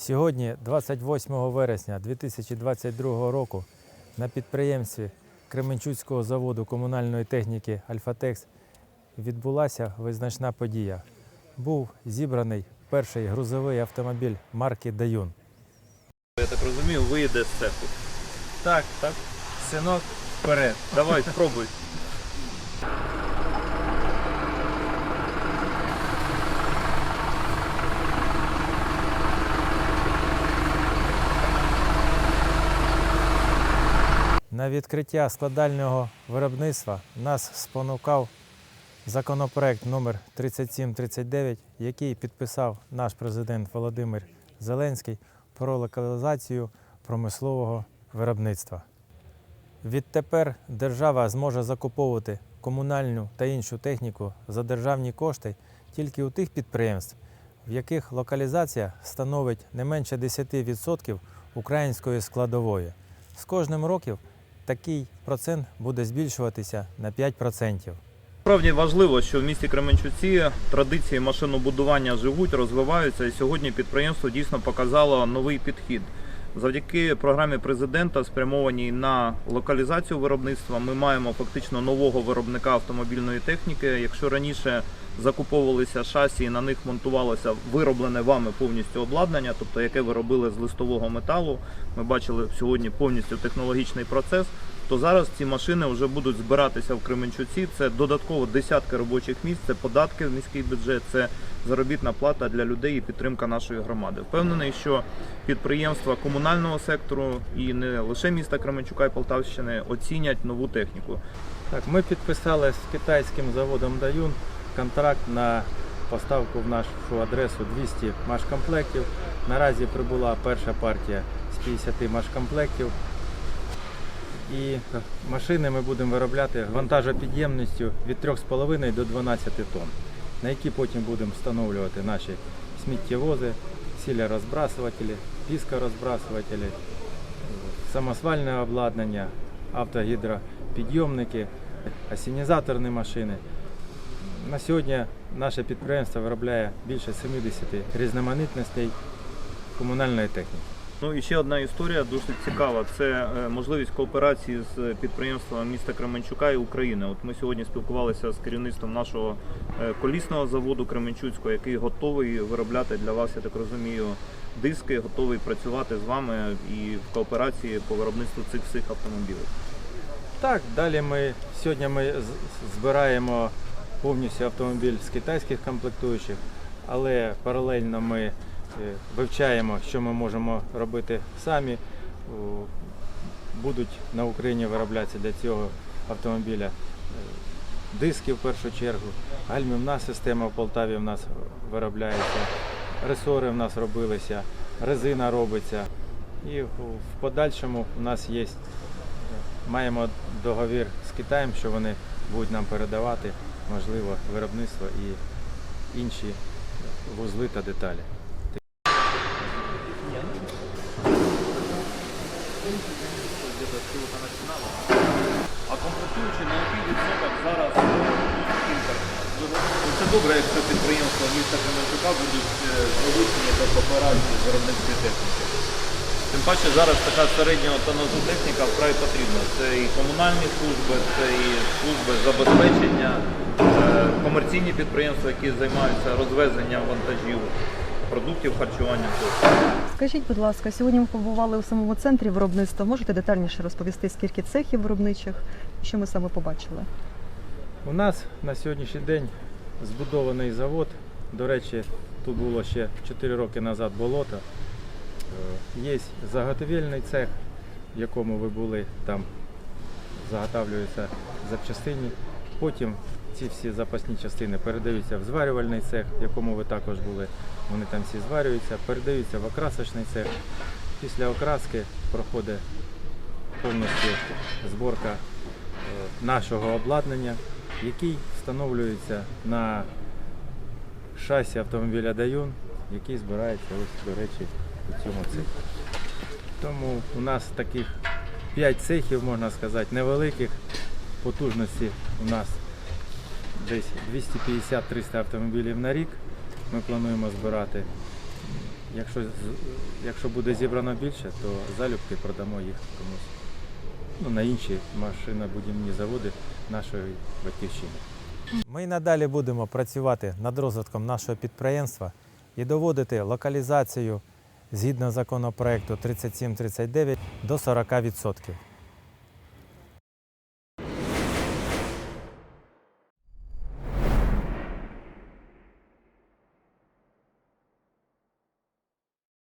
Сьогодні, 28 вересня 2022 року, на підприємстві Кременчуцького заводу комунальної техніки Альфатекс відбулася визначна подія. Був зібраний перший грузовий автомобіль марки Даюн. Я так розумію, виїде з цеху. Так, так, синок, вперед. Давай, спробуй. На відкриття складального виробництва нас спонукав законопроект номер 3739, який підписав наш президент Володимир Зеленський про локалізацію промислового виробництва. Відтепер держава зможе закуповувати комунальну та іншу техніку за державні кошти тільки у тих підприємств, в яких локалізація становить не менше 10% української складової. З кожним роком такий процент буде збільшуватися на 5%. Справді важливо, що в місті Кременчуці традиції машинобудування живуть, розвиваються, і сьогодні підприємство дійсно показало новий підхід. Завдяки програмі президента, спрямованій на локалізацію виробництва, ми маємо фактично нового виробника автомобільної техніки. Якщо раніше закуповувалися шасі, і на них монтувалося вироблене вами повністю обладнання, тобто яке ви робили з листового металу, ми бачили сьогодні повністю технологічний процес. То зараз ці машини вже будуть збиратися в Кременчуці. Це додатково десятки робочих місць, це податки в міський бюджет, це заробітна плата для людей і підтримка нашої громади. Впевнений, що підприємства комунального сектору і не лише міста Кременчука і Полтавщини оцінять нову техніку. Так, ми підписали з китайським заводом Даюн контракт на поставку в нашу адресу 200 машкомплектів. Наразі прибула перша партія з 50 машкомплектів. І машини ми будемо виробляти вантажопідємністю від 3,5 до 12 тонн, на які потім будемо встановлювати наші сміттєвози, сілярозбрасувателі, піскорозбрасувателі, самосвальне обладнання, автогідропідйомники, асінізаторні машини. На сьогодні наше підприємство виробляє більше 70 різноманітностей комунальної техніки. Ну і ще одна історія досить цікава. Це е, можливість кооперації з підприємствами міста Кременчука і України. От ми сьогодні спілкувалися з керівництвом нашого е, колісного заводу Кременчуцького, який готовий виробляти для вас, я так розумію, диски, готовий працювати з вами і в кооперації по виробництву цих всіх автомобілів. Так, далі ми сьогодні ми збираємо повністю автомобіль з китайських комплектуючих, але паралельно ми вивчаємо, що ми можемо робити самі. Будуть на Україні вироблятися для цього автомобіля е, диски в першу чергу, гальмівна система в Полтаві в нас виробляється, ресори в нас робилися, резина робиться. І в в подальшому у нас є Маємо договір з Китаєм, що вони будуть нам передавати, можливо, виробництво і інші вузли та деталі. А комплектуючи на який відсоток зараз імпорт? Це добре, якщо підприємства міста Кременчука будуть е, залучені до кооперації виробництві техніки. Тим паче зараз така середнього тонажу техніка вкрай потрібна. Це і комунальні служби, це і служби забезпечення, е, комерційні підприємства, які займаються розвезенням вантажів, продуктів харчування. Скажіть, будь ласка, сьогодні ми побували у самому центрі виробництва. Можете детальніше розповісти, скільки цехів виробничих, і що ми саме побачили? У нас на сьогоднішній день збудований завод. До речі, тут було ще 4 роки назад болото. Е, Є заготовільний цех, в якому ви були, там заготавлюються запчастини. Потім ці всі запасні частини передаються в зварювальний цех, в якому ви також були. Вони там всі зварюються, передаються в окрасочний цех. Після окраски проходить повністю зборка е, нашого обладнання, який встановлюється на шасі автомобіля Даюн, який збирається ось, до речі, у цьому цеху. Тому у нас таких 5 цехів, можна сказати, невеликих. Потужності у нас десь 250-300 автомобілів на рік. Ми плануємо збирати. якщо, якщо буде зібрано більше, то залюбки продамо їх комусь ну, на інші машинобудівні заводи нашої батьківщини. Ми й надалі будемо працювати над розвитком нашого підприємства і доводити локалізацію згідно законопроекту 3739 до 40%.